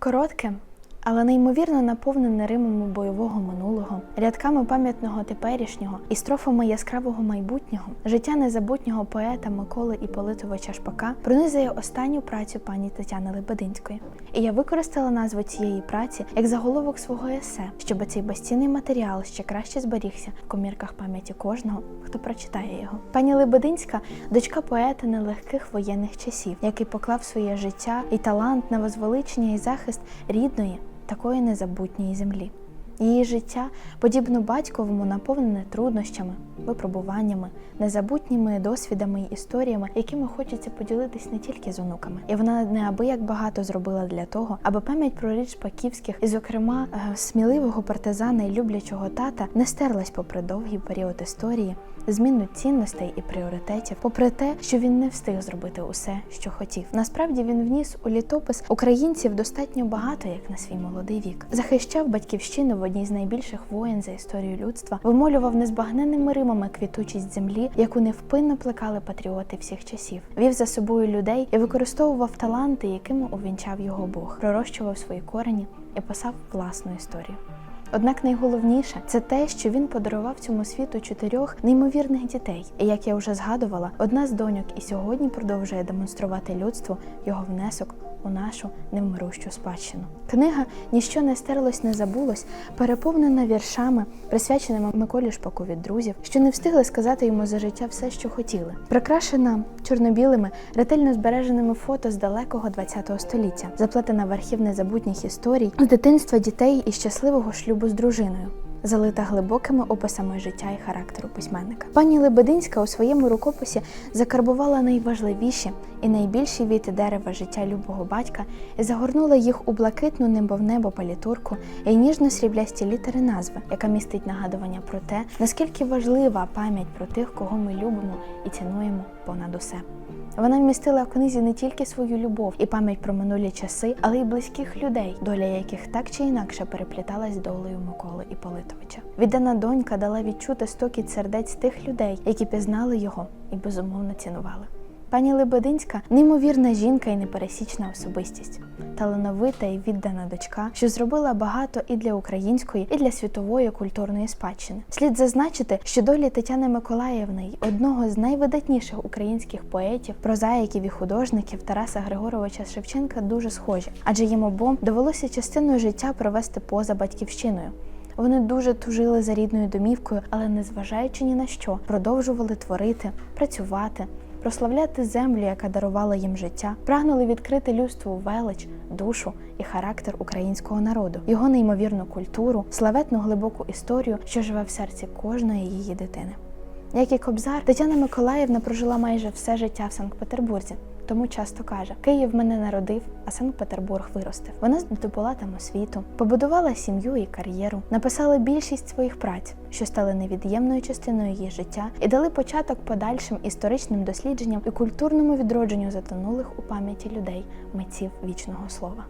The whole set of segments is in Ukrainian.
Коротке, але неймовірно наповнене римами бойового минулого, рядками пам'ятного теперішнього і строфами яскравого майбутнього, життя незабутнього поета Миколи Іполитовича Шпака пронизує останню працю пані Тетяни Лебединської. І я використала назву цієї праці як заголовок свого есе, щоб цей безцінний матеріал ще краще зберігся в комірках пам'яті кожного, хто прочитає його. Пані Лебединська дочка поета нелегких воєнних часів, який поклав своє життя і талант на возвеличення і захист рідної такої незабутньої землі. Її життя, подібно батьковому, наповнене труднощами, випробуваннями, незабутніми досвідами і історіями, якими хочеться поділитись не тільки з онуками. І вона неабияк багато зробила для того, аби пам'ять про рід шпаківських, і, зокрема, е, сміливого партизана і люблячого тата, не стерлась попри довгий період історії, зміну цінностей і пріоритетів, попри те, що він не встиг зробити усе, що хотів. Насправді він вніс у літопис українців достатньо багато, як на свій молодий вік, захищав батьківщину одній з найбільших воєн за історію людства, вимолював незбагненними римами квітучість землі, яку невпинно плекали патріоти всіх часів, вів за собою людей і використовував таланти, якими увінчав його Бог, пророщував свої корені і писав власну історію. Однак найголовніше це те, що він подарував цьому світу чотирьох неймовірних дітей. І як я вже згадувала, одна з доньок і сьогодні продовжує демонструвати людству його внесок у нашу невмирущу спадщину. Книга Ніщо не стерлось, не забулось, переповнена віршами, присвяченими Миколі Шпаку від друзів, що не встигли сказати йому за життя все, що хотіли. Прикрашена чорно-білими, ретельно збереженими фото з далекого ХХ століття, заплетена в архів незабутніх історій з дитинства дітей і щасливого шлюбу з дружиною. Залита глибокими описами життя і характеру письменника. Пані Лебединська у своєму рукописі закарбувала найважливіші і найбільші віти дерева життя любого батька і загорнула їх у блакитну небо в небо палітурку і ніжно сріблясті літери назви, яка містить нагадування про те, наскільки важлива пам'ять про тих, кого ми любимо і цінуємо понад усе. Вона вмістила в книзі не тільки свою любов і пам'ять про минулі часи, але й близьких людей, доля яких так чи інакше перепліталась долею Миколи Іполитовича. Віддана донька дала відчути стокіт сердець тих людей, які пізнали його і безумовно цінували. Пані Лебединська неймовірна жінка і непересічна особистість, талановита і віддана дочка, що зробила багато і для української, і для світової культурної спадщини. Слід зазначити, що долі Тетяни Миколаївни й одного з найвидатніших українських поетів, прозаїків і художників Тараса Григоровича Шевченка дуже схожі, адже їм обом довелося частиною життя провести поза батьківщиною. Вони дуже тужили за рідною домівкою, але незважаючи ні на що, продовжували творити, працювати, прославляти землю, яка дарувала їм життя, прагнули відкрити людству велич, душу і характер українського народу, його неймовірну культуру, славетну глибоку історію, що живе в серці кожної її дитини. Як і Кобзар, Тетяна Миколаївна прожила майже все життя в Санкт-Петербурзі. Тому часто каже: Київ мене народив, а Санкт-Петербург виростив. Вона здобула там освіту, побудувала сім'ю і кар'єру, написала більшість своїх праць, що стали невід'ємною частиною її життя, і дали початок подальшим історичним дослідженням і культурному відродженню затонулих у пам'яті людей, митців вічного слова.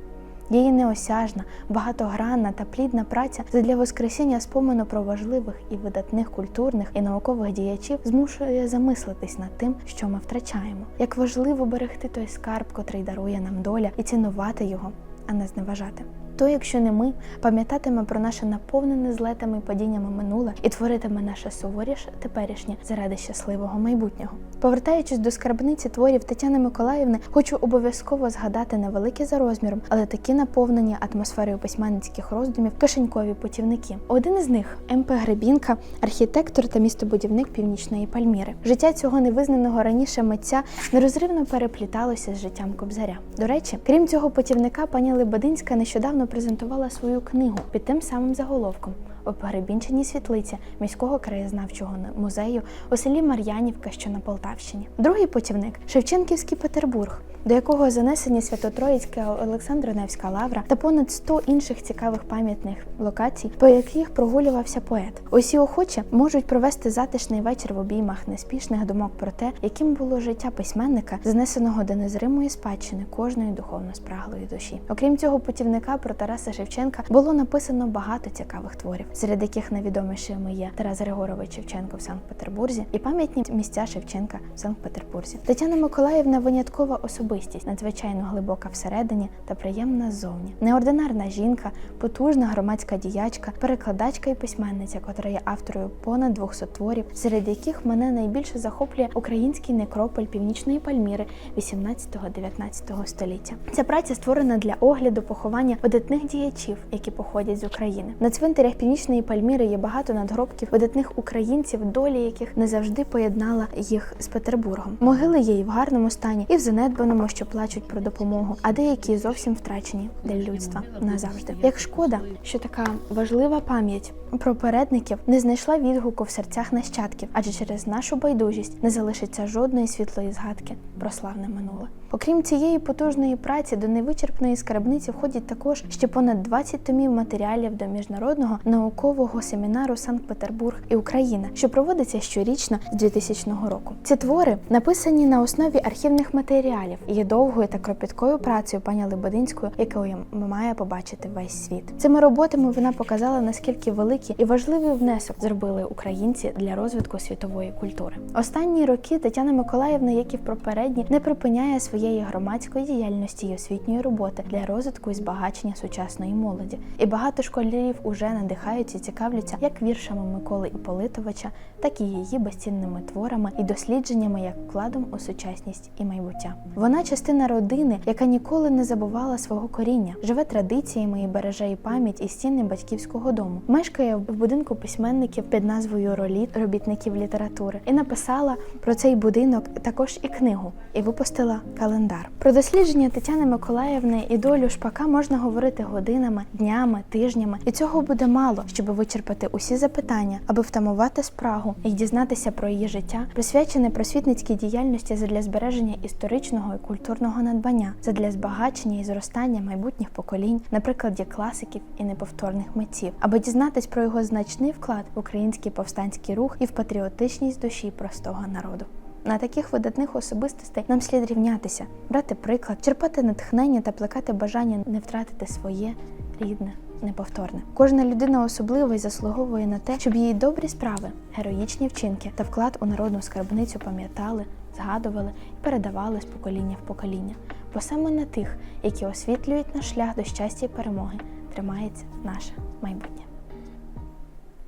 Її неосяжна, багатогранна та плідна праця задля воскресіння спомену про важливих і видатних культурних і наукових діячів змушує замислитись над тим, що ми втрачаємо, як важливо берегти той скарб, котрий дарує нам доля, і цінувати його, а не зневажати. То, якщо не ми, пам'ятатиме про наше наповнене злетами і падіннями минуле і творитиме наше суворіше теперішнє заради щасливого майбутнього. Повертаючись до скарбниці творів Тетяни Миколаївни, хочу обов'язково згадати невеликі за розміром, але такі наповнені атмосферою письменницьких роздумів кишенькові путівники. Один із них МП Гребінка, архітектор та містобудівник північної Пальміри. Життя цього невизнаного раніше митця нерозривно перепліталося з життям Кобзаря. До речі, крім цього путівника, пані Лебединська нещодавно презентувала свою книгу під тим самим заголовком у погребінченій світлиці міського краєзнавчого музею у селі Мар'янівка, що на Полтавщині. Другий путівник Шевченківський Петербург, до якого занесені Свято-Троїцька Олександро-Невська лавра та понад 100 інших цікавих пам'ятних локацій, по яких прогулювався поет. Усі охочі можуть провести затишний вечір в обіймах неспішних думок про те, яким було життя письменника, занесеного до незримої спадщини кожної духовно спраглої душі. Окрім цього, путівника про Тараса Шевченка було написано багато цікавих творів, серед яких найвідомішими є Тарас Григорович Шевченко в Санкт-Петербурзі і пам'ятні місця Шевченка в Санкт-Петербурзі. Тетяна Миколаївна виняткова особистість, надзвичайно глибока всередині та приємна ззовні. Неординарна жінка, потужна громадська діячка, перекладачка і письменниця, котра є авторою понад 200 творів, серед яких мене найбільше захоплює український некрополь Північної Пальміри 18-19 століття. Ця праця створена для огляду поховання видатних діячів, які походять з України. На цвинтарях Північної Пальміри є багато надгробків видатних українців, долі яких не завжди поєднала їх з Петербургом. Могили є і в гарному стані, і в занедбаному, що плачуть про допомогу, а деякі зовсім втрачені для людства назавжди. Як шкода, що така важлива пам'ять про передників не знайшла відгуку в серцях нащадків, адже через нашу байдужість не залишиться жодної світлої згадки про славне минуле. Окрім цієї потужної праці, до невичерпної скарбниці входять також ще понад 20 томів матеріалів до міжнародного наукового семінару Санкт-Петербург і Україна, що проводиться щорічно з 2000 року. Ці твори написані на основі архівних матеріалів є довгою та кропіткою працею пані Лебединської, якою має побачити весь світ. Цими роботами вона показала наскільки великий і важливий внесок зробили українці для розвитку світової культури. Останні роки Тетяна Миколаївна, як і в попередні, не припиняє своєї громадської діяльності і освітньої роботи для розвитку і збагачення сучасної молоді. І багато школярів уже надихаються і цікавляться як віршами Миколи Іполитовича, так і її безцінними творами і дослідженнями як вкладом у сучасність і майбуття. Вона частина родини, яка ніколи не забувала свого коріння, живе традиціями і береже і пам'ять і стіни батьківського дому. Мешкає в будинку письменників під назвою Роліт робітників літератури і написала про цей будинок також і книгу, і випустила календар. Про дослідження Тетяни Миколаївни і долю шпака можна говорити годинами, днями, тижнями, і цього буде мало, щоб вичерпати усі запитання, аби втамувати спрагу і дізнатися про її життя, присвячене просвітницькій діяльності задля збереження історичного і культурного надбання, задля збагачення і зростання майбутніх поколінь, на прикладі класиків і неповторних митців, аби дізнатись про його значний вклад в український повстанський рух і в патріотичність душі простого народу. На таких видатних особистостей нам слід рівнятися, брати приклад, черпати натхнення та плекати бажання не втратити своє рідне, неповторне. Кожна людина особлива і заслуговує на те, щоб її добрі справи, героїчні вчинки та вклад у народну скарбницю пам'ятали, згадували і передавали з покоління в покоління. Бо саме на тих, які освітлюють наш шлях до щастя і перемоги, тримається наше майбутнє.